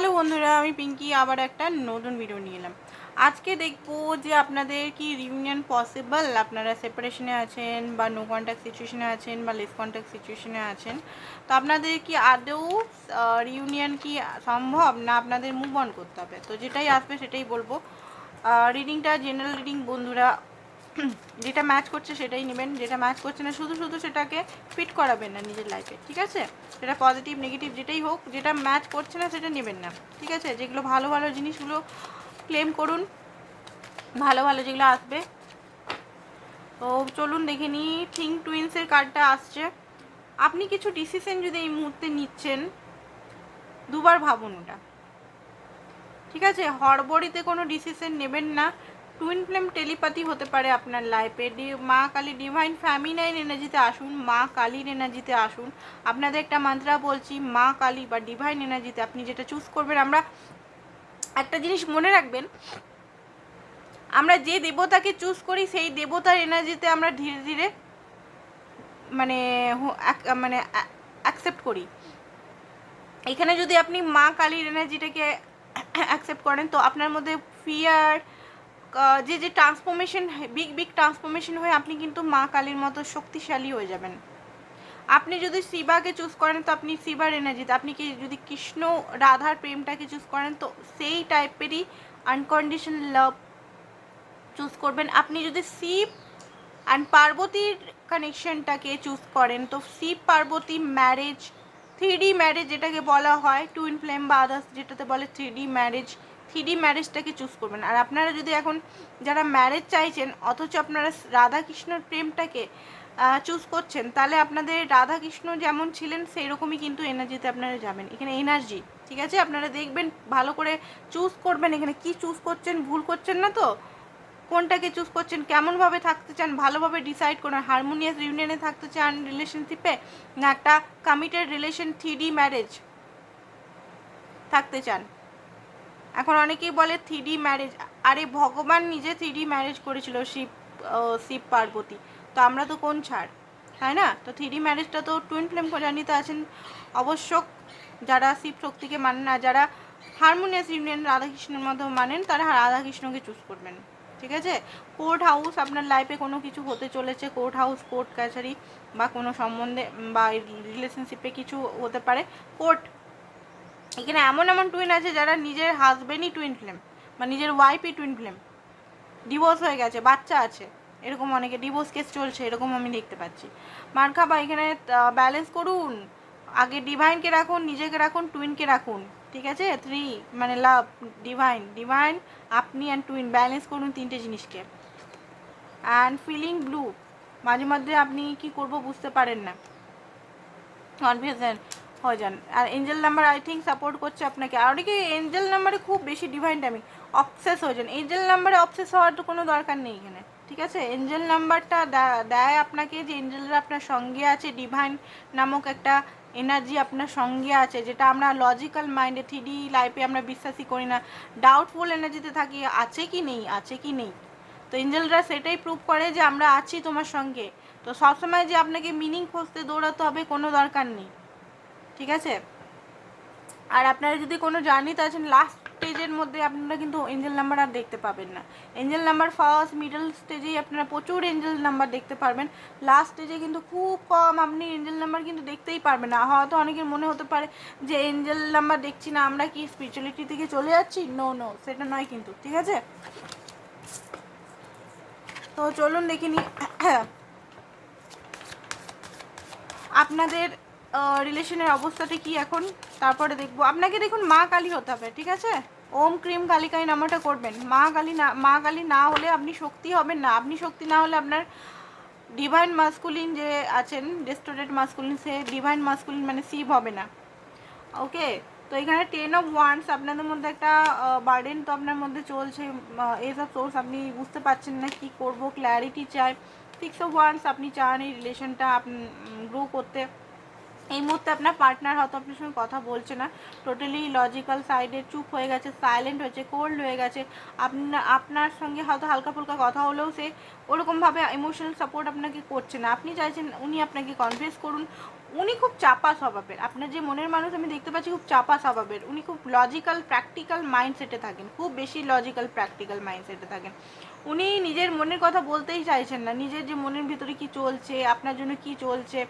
Hello বন্ধুরা, আমি পিঙ্কি, আবার একটা নতুন ভিডিও নিয়ে এলাম। আজকে দেখব যে আপনাদের কি রিউনিয়ন পসিবল আপনারা সেপারেশনে আছেন বা নো কন্ট্যাক্ট সিচুয়েশনে আছেন বা লেস কন্ট্যাক্ট সিচুয়েশনে আছেন? তো আপনাদের কি আদৌ রিউনিয়ন কি সম্ভব? না আপনাদের মুভ অন করতে হবে? তো যেটাই আসবে সেটাই বলব। রিডিংটা জেনারেল রিডিং বন্ধুরা যেটা ম্যাচ করছে সেটাই নেবেন, যেটা ম্যাচ করছে না, শুধু শুধু সেটাকে ফিট করাবেন না নিজের লাইফে ঠিক আছে? সেটা পজিটিভ নেগেটিভ যেটাই হোক, যেটা ম্যাচ করছে না সেটা নেবেন না, ঠিক আছে? যেগুলো ভালো ভালো জিনিসগুলো ক্লেম করুন, ভালো ভালো যেগুলো আসবে। তো চলুন দেখে নিই থিঙ্ক টুইন্সের কার্ডটা আসছে। আপনি কিছু ডিসিশন যদি এই মুহূর্তে নিচ্ছেন, দুবার ভাবুন ওটা। ঠিক আছে? হড়বড়িতে কোনো ডিসিশন নেবেন না। টুইন ফ্লেম টেলিপাতি হতে পারে আপনার লাইফে মা কালী ডিভাইন ফ্যামিনাইন এনার্জিতে আসুন, মা কালীর এনার্জিতে আসুন। আপনাদের একটা মান্ত্রা বলছি, মা কালী বা ডিভাইন এনার্জিতে আপনি যেটা চুজ করবেন, আমরা একটা জিনিস মনে রাখবেন, আমরা যে দেবতাকে চুজ করি, সেই দেবতার এনার্জিতে আমরা ধীরে ধীরে মানে মানে অ্যাকসেপ্ট করি। এখানে যদি আপনি মা কালীর এনার্জিটাকে অ্যাকসেপ্ট করেন, তো আপনার মধ্যে ফিয়ার যে যে ট্রান্সফরমেশন বিগ বিগ ট্রান্সফরমেশন হয়ে, আপনি কিন্তু মা কালীর মতো শক্তিশালী হয়ে যাবেন। আপনি যদি শিবাকে চুজ করেন, তো আপনি শিবার এনার্জিতে আপনি কি যদি কৃষ্ণ রাধার প্রেমটাকে চুজ করেন, তো সেই টাইপেরই আনকন্ডিশন লাভ চুজ করবেন। আপনি যদি শিব অ্যান্ড পার্বতীর কানেকশনটাকে চুজ করেন, তো Shiva, Parvati marriage three D marriage যেটাকে বলা হয় টুইন ফ্লেম বা আদার্স যেটাতে বলে থ্রি ডি ম্যারেজ থ্রি ম্যারেজটাকে চুজ করবেন। আর আপনারা যদি এখন যারা ম্যারেজ চাইছেন, অথচ আপনারা রাধা কৃষ্ণর প্রেমটাকে চুজ করছেন, তাহলে আপনাদের রাধা কৃষ্ণ যেমন ছিলেন সেই রকমই কিন্তু এনার্জিতে আপনারা যাবেন। এখানে এনার্জি ঠিক আছে? আপনারা দেখবেন, ভালো করে চুজ করবেন। এখানে কি চুজ করছেন, ভুল করছেন না তো? কোনটাকে চুজ করছেন, কেমনভাবে থাকতে চান, ভালোভাবে ডিসাইড করুন হারমোনিয়াস ইউনিয়নে থাকতে চান রিলেশনশিপে না একটা কমিটেড রিলেশন থ্রি ম্যারেজ থাকতে চান? এখন অনেকেই বলে থ্রি ম্যারেজ আরে ভগবান নিজে থ্রি ম্যারেজ করেছিল শিব শিব পার্বতী, তো আমরা তো কোন ছাড়? তাই না? তো থ্রি ম্যারেজটা তো টুইন ফ্লেম জানিতে আছেন। অবশ্য যারা শিব শক্তিকে মানেন না, যারা হারমোনিয়াস ইউনিয়ন রাধাকৃষ্ণের মতো মানেন, তারা রাধাকৃষ্ণকে চুজ করবেন। ঠিক আছে? কোর্ট হাউস আপনার লাইফে কোনো কিছু হতে চলেছে কোর্ট হাউস কোর্ট কাছারি বা কোনো সম্বন্ধে বা রিলেশনশিপে কিছু হতে পারে কোর্ট এখানে এমন এমন টুইন আছে যারা নিজের হাজবেন্ডই টুইন ফ্লেম বা নিজের ওয়াইফই টুইন ফ্লেম ডিভোর্স হয়ে গেছে, বাচ্চা আছে। এরকম অনেকে ডিভোর্স কেস চলছে, এরকম আমি দেখতে পাচ্ছি। মার্কাবা এখানে ব্যালেন্স করুন, আগে ডিভাইনকে রাখুন, নিজেকে রাখুন টুইনকে রাখুন। ঠিক আছে? থ্রি মানে লাভ ডিভাইন ডিভাইন আপনি অ্যান্ড টুইন ব্যালেন্স করুন তিনটে জিনিসকে। অ্যান্ড ফিলিং ব্লু মাঝে মধ্যে আপনি কি করব বুঝতে পারেন না। কনফিউশন হয়ে যান আর angel number I think support করছে আপনাকে। আর অনেকে এঞ্জেল নাম্বারে খুব বেশি ডিভাইন টাইমিং অবসেস হয়ে যান। এঞ্জেল নাম্বারে অবসেস হওয়ার তো কোনো দরকার নেই এখানে, ঠিক আছে? এঞ্জেল নাম্বারটা দেয় আপনাকে যে এঞ্জেলরা আপনার সঙ্গে আছে ডিভাইন নামক একটা এনার্জি আপনার সঙ্গে আছে, যেটা আমরা লজিক্যাল মাইন্ডে থ্রি লাইফে আমরা বিশ্বাসই করি না। ডাউটফুল এনার্জিতে থাকি, আছে কি নেই? আছে কি নেই? তো এঞ্জেলরা সেটাই প্রুভ করে যে আমরা আছি তোমার সঙ্গে। তো সবসময় যে আপনাকে মিনিং খুঁজতে দৌড়াতে হবে, কোনো দরকার নেই। ঠিক আছে? আর আপনারা যদি কোনো জার্নিতে আছেন লাস্ট স্টেজের মধ্যে আপনারা কিন্তু এঞ্জেল নাম্বার আর দেখতে পাবেন না। এঞ্জেল নাম্বার ফার্স্ট মিডল স্টেজেই আপনারা প্রচুর এঞ্জেল নাম্বার দেখতে পারবেন। লাস্ট স্টেজে কিন্তু খুব কম আপনি এঞ্জেল নাম্বার কিন্তু দেখতেই পারবেন না। হয়তো অনেকের মনে হতে পারে যে এঞ্জেল নাম্বার দেখছি না, আমরা কি স্পিরিচুয়ালিটি থেকে চলে যাচ্ছি? নো নো সেটা নয় কিন্তু, ঠিক আছে? তো চলুন দেখিনি আপনাদের রিলেশনের অবস্থাটা কি এখন? তারপরে দেখব। আপনাকে দেখুন, মা কালী হতে হবে, ঠিক আছে? ওম ক্রিম কালিকাই নামাটা করবেন। মা কালী না, মা কালী না হলে আপনি শক্তি হবেন না। আপনি শক্তি না হলে আপনার ডিভাইন মাস্কুলিন যে আছেন ডেস্টোরেট মাস্কুলিন সে ডিভাইন মাস্কুলিন মানে শিব হবে না। ওকে? তো এখানে টেন অফ ওয়ান্স আপনাদের মধ্যে একটা বার্ডেন তো আপনার মধ্যে চলছে। এইসব সোর্স আপনি বুঝতে পারছেন না কি করব ক্ল্যারিটি চাই। সিক্স অফ ওয়ান্স আপনি চান এই রিলেশনটা গ্রো করতে। এই মুহূর্তে আপনার পার্টনার হয়তো আপনার সঙ্গে কথা বলছে না। টোটালি লজিক্যাল সাইডে চুপ হয়ে গেছে সাইলেন্ট হয়েছে কোল্ড হয়ে গেছে। আপনার আপনার সঙ্গে হয়তো হালকা ফুলকা কথা হলেও সে ওরকমভাবে ইমোশনাল সাপোর্ট আপনাকে করছে না। আপনি চাইছেন উনি আপনাকে কনভিন্স করুন। উনি খুব চাপা স্বভাবের। আপনার যে মনের মানুষ আমি দেখতে পাচ্ছি খুব চাপা স্বভাবের। উনি খুব লজিক্যাল প্র্যাকটিক্যাল মাইন্ডসেটে থাকেন। খুব বেশি লজিক্যাল প্র্যাকটিক্যাল মাইন্ডসেটে থাকেন। উনি নিজের মনের কথা বলতেই চাইছেন না। নিজের যে মনের ভিতরে কি চলছে, আপনার জন্য কি চলছে,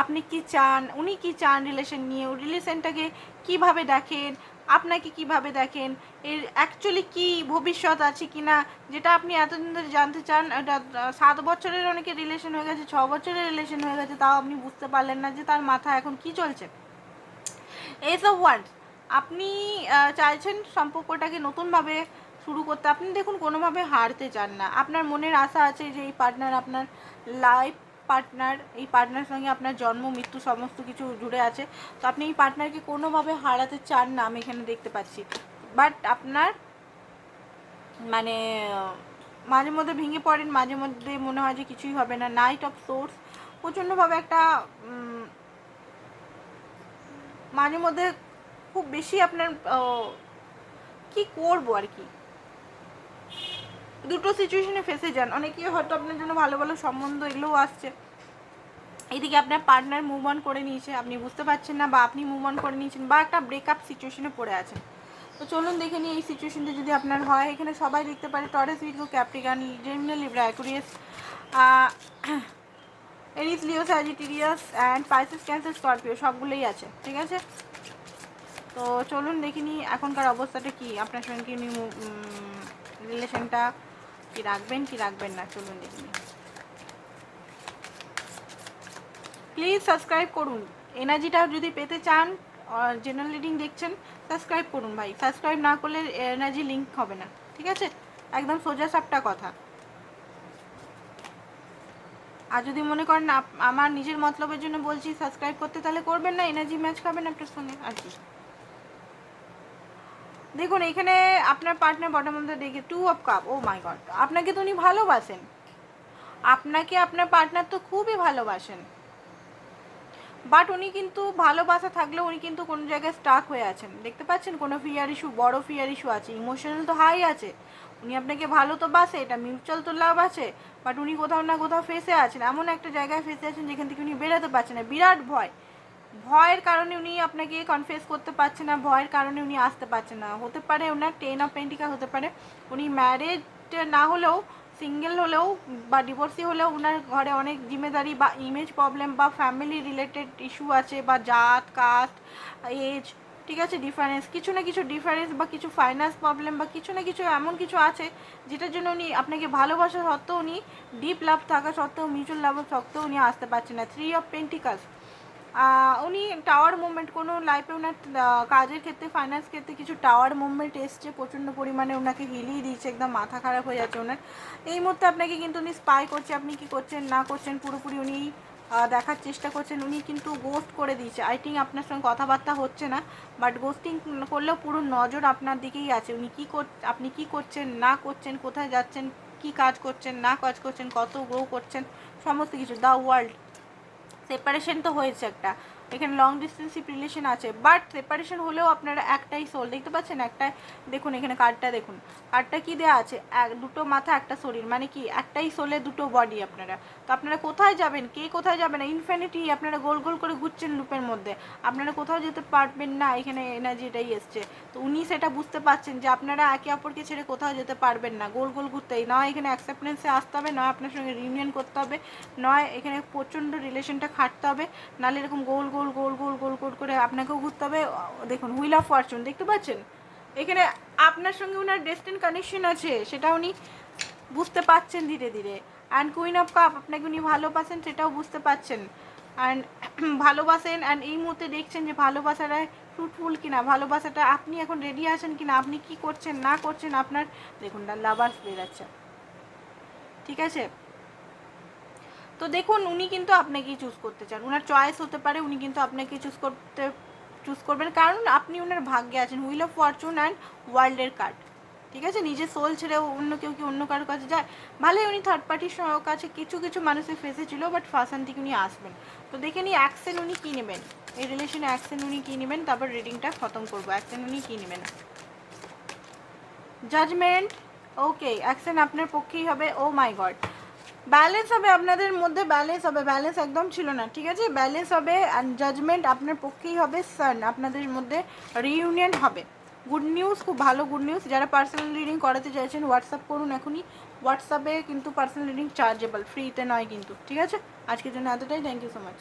আপনি কি চান, উনি কি চান রিলেশন নিয়ে রিলেশনটাকে কীভাবে দেখেন, আপনাকে কীভাবে দেখেন, এর অ্যাকচুয়ালি কি ভবিষ্যৎ আছে কি না যেটা আপনি এতদিন ধরে জানতে চান এটা সাত বছরের অনেকে রিলেশন হয়ে গেছে, ছ বছরের রিলেশন হয়ে গেছে, তাও আপনি বুঝতে পারলেন না যে তার মাথা এখন কি চলছে। এইসব ওয়ার্ড আপনি চাইছেন সম্পর্কটাকে নতুনভাবে শুরু করতে। আপনি দেখুন, কোনোভাবে হারতে চান না। আপনার মনের আশা আছে যে, এই পার্টনার আপনার লাইফ পার্টনার এই পার্টনার সঙ্গে আপনার জন্ম, মৃত্যু সমস্ত কিছু জুড়ে আছে। তো আপনি এই পার্টনারকে কোনোভাবে হারাতে চান না, আমি এখানে দেখতে পাচ্ছি। বাট আপনার মানে মাঝে মধ্যে ভেঙে পড়েন, মাঝে মধ্যে মনে হয় যে, কিছুই হবে না। নাইট অফ সোর্স প্রচণ্ডভাবে একটা মাঝে মধ্যে খুব বেশি আপনার কি করব আর কি? দুটো সিচুয়েশনে ফেসে যান। অনেকেই হয়তো আপনার জন্য ভালো ভালো সম্বন্ধ এগুলোও আসছে। এদিকে আপনার পার্টনার মুভ অন করে নিয়েছে, আপনি বুঝতে পারছেন না, বা আপনি মুভ অন করে নিয়েছেন, বা একটা ব্রেকআপ সিচুয়েশনে পড়ে আছেন। তো চলুন দেখে নিই এই সিচুয়েশনটা যদি আপনার হয়। এখানে সবাই দেখতে পারে Taurus video Capricorn Gemini Libra Aquarius Aries Leo Sagittarius and Pisces Cancer Scorpio সবগুলোই আছে, ঠিক আছে? তো চলুন দেখে নিই এখনকার অবস্থাটা কি, আপনার সঙ্গে কি রিলেশনটা কি রাখবেন কি রাখবেন না, চলুন দেখে। নিই প্লিজ সাবস্ক্রাইব করুন এনার্জিটা যদি পেতে চান জেনারেল রিডিং দেখছেন সাবস্ক্রাইব করুন ভাই। সাবস্ক্রাইব না করলে এনার্জি লিঙ্ক হবে না, ঠিক আছে? একদম সোজা সাপটা কথা। আর যদি মনে করেন আমার নিজের মতলবের জন্য বলছি সাবস্ক্রাইব করতে তাহলে করবেন না এনার্জি ম্যাচ খাবেন আপনার সঙ্গে, আর কি। দেখুন, এখানে আপনার পার্টনার বটার মধ্যে দেখে two of cup oh my god আপনাকে তো উনি ভালোবাসেন। আপনাকে আপনার পার্টনার তো খুবই ভালোবাসেন। বাট উনি কিন্তু ভালোবাসা থাকলেও উনি কিন্তু কোনো জায়গায় স্টাক হয়ে আছেন। দেখতে পাচ্ছেন, কোনো ফিয়ার ইস্যু বড় ফিয়ার ইস্যু আছে ইমোশনাল তো হাই আছে। উনি আপনাকে ভালো তো বাসে, এটা মিউচুয়াল তো লাভ আছে বাট উনি কোথাও না কোথাও ফেসে আছেন। এমন একটা জায়গায় ফেসে আছেন যেখান থেকে উনি বেরোতে পারছেন না। বিরাট ভয়। ভয়ের কারণে উনি আপনাকে কনফেস করতে পারছে না, ভয়ের কারণে উনি আসতে পারছে না। হতে পারে ওনার টেন অফ পেন্টিকা হতে পারে। উনি ম্যারেজ না হলেও সিঙ্গেল হলেও বা ডিভোর্সি হলেও ওনার ঘরে অনেক জিম্মেদারি বা ইমেজ প্রবলেম বা ফ্যামিলি রিলেটেড ইস্যু আছে বা জাত কাস্ট এজ ঠিক আছে ডিফারেন্স কিছু না কিছু ডিফারেন্স বা কিছু ফাইন্যান্স প্রবলেম বা কিছু না কিছু এমন কিছু আছে যেটার জন্য উনি আপনাকে ভালোবাসা সত্ত্বেও উনি ডিপ লাভ থাকা সত্ত্বেও মিউচুয়াল লাভ সত্ত্বেও উনি আসতে পারছেন না। থ্রি অফ পেন্টিকাস উনি টাওয়ার মুভমেন্ট কোনো লাইফে ওনার কাজের ক্ষেত্রে ফাইন্যান্স ক্ষেত্রে কিছু টাওয়ার মুভমেন্ট এসছে, প্রচণ্ড পরিমাণে ওনাকে হিলিয়ে দিয়েছে, একদম মাথা খারাপ হয়ে যাচ্ছে ওনার এই মুহূর্তে আপনাকে কিন্তু উনি স্পাই করছে, আপনি কি করছেন, না করছেন, পুরোপুরি উনি দেখার চেষ্টা করছেন, উনি কিন্তু গোস্ট করে দিয়েছে। আই থিঙ্ক আপনার সঙ্গে কথাবার্তা হচ্ছে না বাট গোস্টিং করলেও পুরো নজর আপনার দিকেই আছে। উনি কী কর, আপনি কি করছেন, না করছেন, কোথায় যাচ্ছেন, কি কাজ করছেন, না কাজ করছেন, কত গ্রো করছেন, সমস্ত কিছু দ্য ওয়ার্ল্ড সেপারেশন তো হয়েছে একটা। এখানে লং ডিস্টেন্সিভ রিলেশন আছে বাট সেপারেশন হলেও আপনারা একটাই সোল দেখতে পাচ্ছেন, একটাই, দেখুন এখানে কার্ডটা দেখুন। কার্ডটা কি দেওয়া আছে? এক, দুটো মাথা, একটা শরীর মানে কি? একটাই সোলে দুটো বডি আপনারা। তো আপনারা কোথায় যাবেন? কে কোথায় যাবেন ইনফিনিটি আপনারা গোল গোল করে ঘুরছেন লুপের মধ্যে। আপনারা কোথাও যেতে পারবেন না, এখানে এনার্জি এটাই এসছে। তো উনি সেটা বুঝতে পারছেন যে আপনারা একে অপরকে ছেড়ে কোথাও যেতে পারবেন না, গোল গোল ঘুরতেই নয় এখানে অ্যাকসেপ্টেন্সে আসতে হবে, নয় আপনার সঙ্গে রিউনিয়ন করতে হবে, নয় এখানে প্রচণ্ড রিলেশনটা খাটতে হবে। নাহলে এরকম গোল গোল গোল গোল গোল গোল গোল করে আপনাকেও ঘুরতে হবে। দেখুন হুইল অফ ফরচুন দেখতে পাচ্ছেন? এখানে আপনার সঙ্গে ওনার ডেস্টিন কানেকশন আছে, সেটা উনি বুঝতে পাচ্ছেন ধীরে ধীরে। অ্যান্ড কুইন অফ কাপ আপনাকে উনি ভালোবাসেন, সেটাও বুঝতে পাচ্ছেন। অ্যান্ড ভালোবাসেন অ্যান্ড এই মুহূর্তে দেখছেন যে ভালোবাসাটা ফ্রুটফুল কিনা, ভালোবাসাটা আপনি এখন রেডি আছেন কিনা, আপনি কি করছেন, না করছেন, আপনার, দেখুন লাভার্স বেরাচ্ছে ঠিক আছে? তো দেখুন, উনি কিন্তু আপনাকেই চুজ করতে চান। ওনার চয়েস হতে পারে, উনি কিন্তু আপনাকে চুজ করতে চুজ করবেন। কারণ আপনি ওনার ভাগ্যে আছেন। হুইল অফ ফরচুন অ্যান্ড ওয়ার্ল্ডের কার্ড ঠিক আছে? নিজের সোল ছেড়ে অন্য কেউ কি অন্য কারোর কাছে যায়? ভালোই, উনি থার্ড পার্টির কাছে কিছু কিছু মানুষের ফেসে ছিল বাট ফার্স্ট থেকে উনি আসবেন। তো দেখে নিই অ্যাকশন উনি কী নেবেন? এই রিলেশনে অ্যাকশন উনি কী নেবেন? তারপর রিডিংটা খতম করব। অ্যাকশন উনি কী নেবেন? জাজমেন্ট ওকে অ্যাকশন আপনার পক্ষেই হবে। ও মাই গড ব্যালেন্স হবে আপনাদের মধ্যে ব্যালেন্স হবে। ব্যালেন্স একদম ছিল না, ঠিক আছে? ব্যালেন্স হবে অ্যান্ড জাজমেন্ট আপনার পক্ষেই হবে সান আপনাদের মধ্যে রিউনিয়ন হবে। গুড নিউজ খুব ভালো গুড নিউজ যারা পার্সোনাল রিডিং করাতে চাইছেন হোয়াটসঅ্যাপ করুন এখনই। হোয়াটসঅ্যাপে কিন্তু পার্সোনাল রিডিং চার্জেবল ফ্রিতে নয় কিন্তু, ঠিক আছে? আজকের জন্য এতটাই। Thank you so much